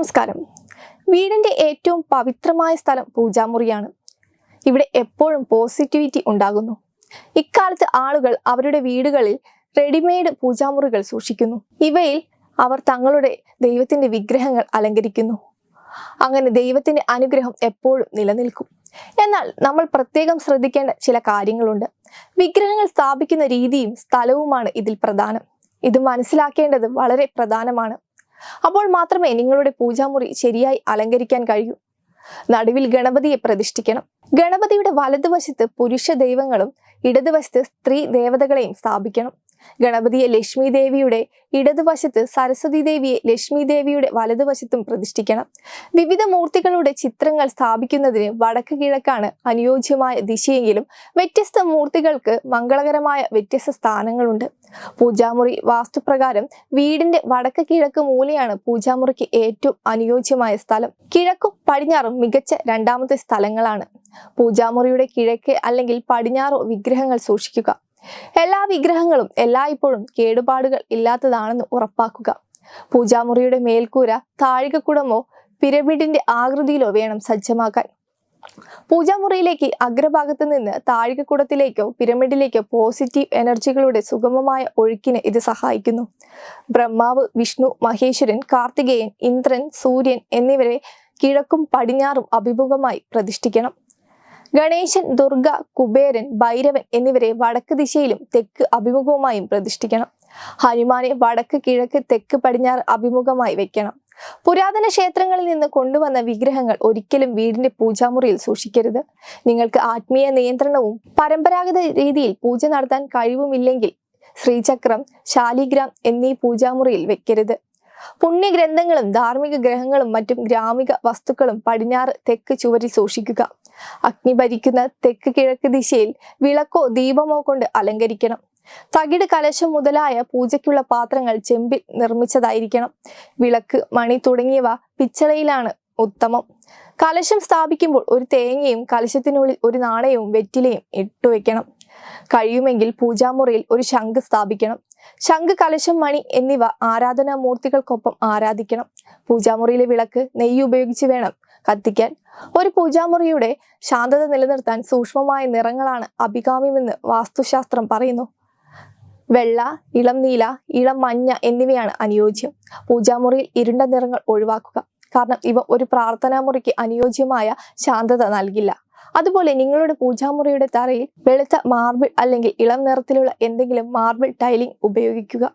നമസ്കാരം. വീടിന്റെ ഏറ്റവും പവിത്രമായ സ്ഥലം പൂജാമുറിയാണ്. ഇവിടെ എപ്പോഴും പോസിറ്റിവിറ്റി ഉണ്ടാകുന്നു. ഇക്കാലത്ത് ആളുകൾ അവരുടെ വീടുകളിൽ റെഡിമെയ്ഡ് പൂജാമുറികൾ സൂക്ഷിക്കുന്നു. ഇവയിൽ അവർ തങ്ങളുടെ ദൈവത്തിന്റെ വിഗ്രഹങ്ങൾ അലങ്കരിക്കുന്നു. അങ്ങനെ ദൈവത്തിന്റെ അനുഗ്രഹം എപ്പോഴും നിലനിൽക്കും. എന്നാൽ നമ്മൾ പ്രത്യേകം ശ്രദ്ധിക്കേണ്ട ചില കാര്യങ്ങളുണ്ട്. വിഗ്രഹങ്ങൾ സ്ഥാപിക്കുന്ന രീതിയും സ്ഥലവുമാണ് ഇതിൽ പ്രധാനം. ഇത് മനസ്സിലാക്കേണ്ടത് വളരെ പ്രധാനമാണ്. അപ്പോൾ മാത്രമേ നിങ്ങളുടെ പൂജാമുറി ശരിയായി അലങ്കരിക്കാൻ കഴിയൂ. നടുവിൽ ഗണപതിയെ പ്രതിഷ്ഠിക്കണം. ഗണപതിയുടെ വലതുവശത്ത് പുരുഷ ദൈവങ്ങളും ഇടതുവശത്ത് സ്ത്രീ ദേവതകളെയും സ്ഥാപിക്കണം. ഗണപതിയെ ലക്ഷ്മി ദേവിയുടെ ഇടതുവശത്ത് സരസ്വതി ദേവിയെ ലക്ഷ്മി ദേവിയുടെ വലതുവശത്തും പ്രതിഷ്ഠിക്കണം. വിവിധ മൂർത്തികളുടെ ചിത്രങ്ങൾ സ്ഥാപിക്കുന്നതിന് വടക്ക് കിഴക്കാണ് അനുയോജ്യമായ ദിശയെങ്കിലും വ്യത്യസ്ത മൂർത്തികൾക്ക് മംഗളകരമായ വ്യത്യസ്ത സ്ഥാനങ്ങളുണ്ട്. പൂജാമുറി വാസ്തുപ്രകാരം വീടിന്റെ വടക്ക് കിഴക്ക് മൂലയാണ് പൂജാമുറിക്ക് ഏറ്റവും അനുയോജ്യമായ സ്ഥലം. കിഴക്കും പടിഞ്ഞാറും മികച്ച രണ്ടാമത്തെ സ്ഥലങ്ങളാണ്. പൂജാമുറിയുടെ കിഴക്ക് അല്ലെങ്കിൽ പടിഞ്ഞാറോ വിഗ്രഹങ്ങൾ സൂക്ഷിക്കുക. എല്ലാ വിഗ്രഹങ്ങളും എല്ലായ്പ്പോഴും കേടുപാടുകൾ ഇല്ലാത്തതാണെന്ന് ഉറപ്പാക്കുക. പൂജാമുറിയുടെ മേൽക്കൂര താഴികക്കുടമോ പിരമിഡിന്റെ ആകൃതിയിലോ വേണം സജ്ജമാക്കാൻ. പൂജാമുറിയിലേക്ക് അഗ്രഭാഗത്ത് നിന്ന് താഴികക്കുടത്തിലേക്കോ പിരമിഡിലേക്കോ പോസിറ്റീവ് എനർജികളുടെ സുഗമമായ ഒഴുക്കിന് ഇത് സഹായിക്കുന്നു. ബ്രഹ്മാവ് വിഷ്ണു മഹേശ്വരൻ കാർത്തികേയൻ ഇന്ദ്രൻ സൂര്യൻ എന്നിവരെ കിഴക്കും പടിഞ്ഞാറും അഭിമുഖമായി പ്രതിഷ്ഠിക്കണം. ഗണേശൻ ദുർഗ കുബേരൻ ഭൈരവൻ എന്നിവരെ വടക്ക് ദിശയിലും തെക്ക് അഭിമുഖവുമായും പ്രതിഷ്ഠിക്കണം. ഹനുമാനെ വടക്ക് കിഴക്ക് തെക്ക് പടിഞ്ഞാറ് അഭിമുഖമായി വെക്കണം. പുരാതന ക്ഷേത്രങ്ങളിൽ നിന്ന് കൊണ്ടുവന്ന വിഗ്രഹങ്ങൾ ഒരിക്കലും വീടിന്റെ പൂജാമുറിയിൽ സൂക്ഷിക്കരുത്. നിങ്ങൾക്ക് ആത്മീയ നിയന്ത്രണവും പരമ്പരാഗത രീതിയിൽ പൂജ നടത്താൻ കഴിവുമില്ലെങ്കിൽ ശ്രീചക്രം ശാലിഗ്രാം എന്നീ പൂജാമുറിയിൽ വെക്കരുത്. പുണ്യഗ്രന്ഥങ്ങളും ധാർമ്മിക ഗ്രഹങ്ങളും മറ്റും ഗ്രാമിക വസ്തുക്കളും പടിഞ്ഞാറ് തെക്ക് ചുവരിൽ സൂക്ഷിക്കുക. അഗ്നി ഭരിക്കുന്ന തെക്ക് കിഴക്ക് ദിശയിൽ വിളക്കോ ദീപമോ കൊണ്ട് അലങ്കരിക്കണം. തകിട് കലശം മുതലായ പൂജയ്ക്കുള്ള പാത്രങ്ങൾ ചെമ്പിൽ നിർമ്മിച്ചതായിരിക്കണം. വിളക്ക് മണി തുടങ്ങിയവ പിച്ചളയിലാണ് ഉത്തമം. കലശം സ്ഥാപിക്കുമ്പോൾ ഒരു തേങ്ങയും കലശത്തിനുള്ളിൽ ഒരു നാണയവും വെറ്റിലയും ഇട്ടുവെക്കണം കഴിയുമെങ്കിൽ പൂജാമുറിയിൽ ഒരു ശംഖ് സ്ഥാപിക്കണം. ശംഖ് കലശം മണി എന്നിവ ആരാധനാ മൂർത്തികൾക്കൊപ്പം ആരാധിക്കണം. പൂജാമുറിയിലെ വിളക്ക് നെയ്യ് ഉപയോഗിച്ച് വേണം കത്തിക്കാൻ. ഒരു പൂജാമുറിയുടെ ശാന്തത നിലനിർത്താൻ സൂക്ഷ്മമായ നിറങ്ങളാണ് അഭികാമ്യമെന്ന് വാസ്തുശാസ്ത്രം പറയുന്നു. വെള്ള ഇളം നീല ഇളം മഞ്ഞ എന്നിവയാണ് അനുയോജ്യം. പൂജാമുറിയിൽ ഇരുണ്ട നിറങ്ങൾ ഒഴിവാക്കുക. കാരണം ഇവ ഒരു പ്രാർത്ഥനാ മുറിക്ക് അനുയോജ്യമായ ശാന്തത നൽകില്ല. അതുപോലെ നിങ്ങളുടെ പൂജാമുറിയുടെ തറയിൽ വെളുത്ത മാർബിൾ അല്ലെങ്കിൽ ഇളം നിറത്തിലുള്ള എന്തെങ്കിലും മാർബിൾ ടൈലിംഗ് ഉപയോഗിക്കുക.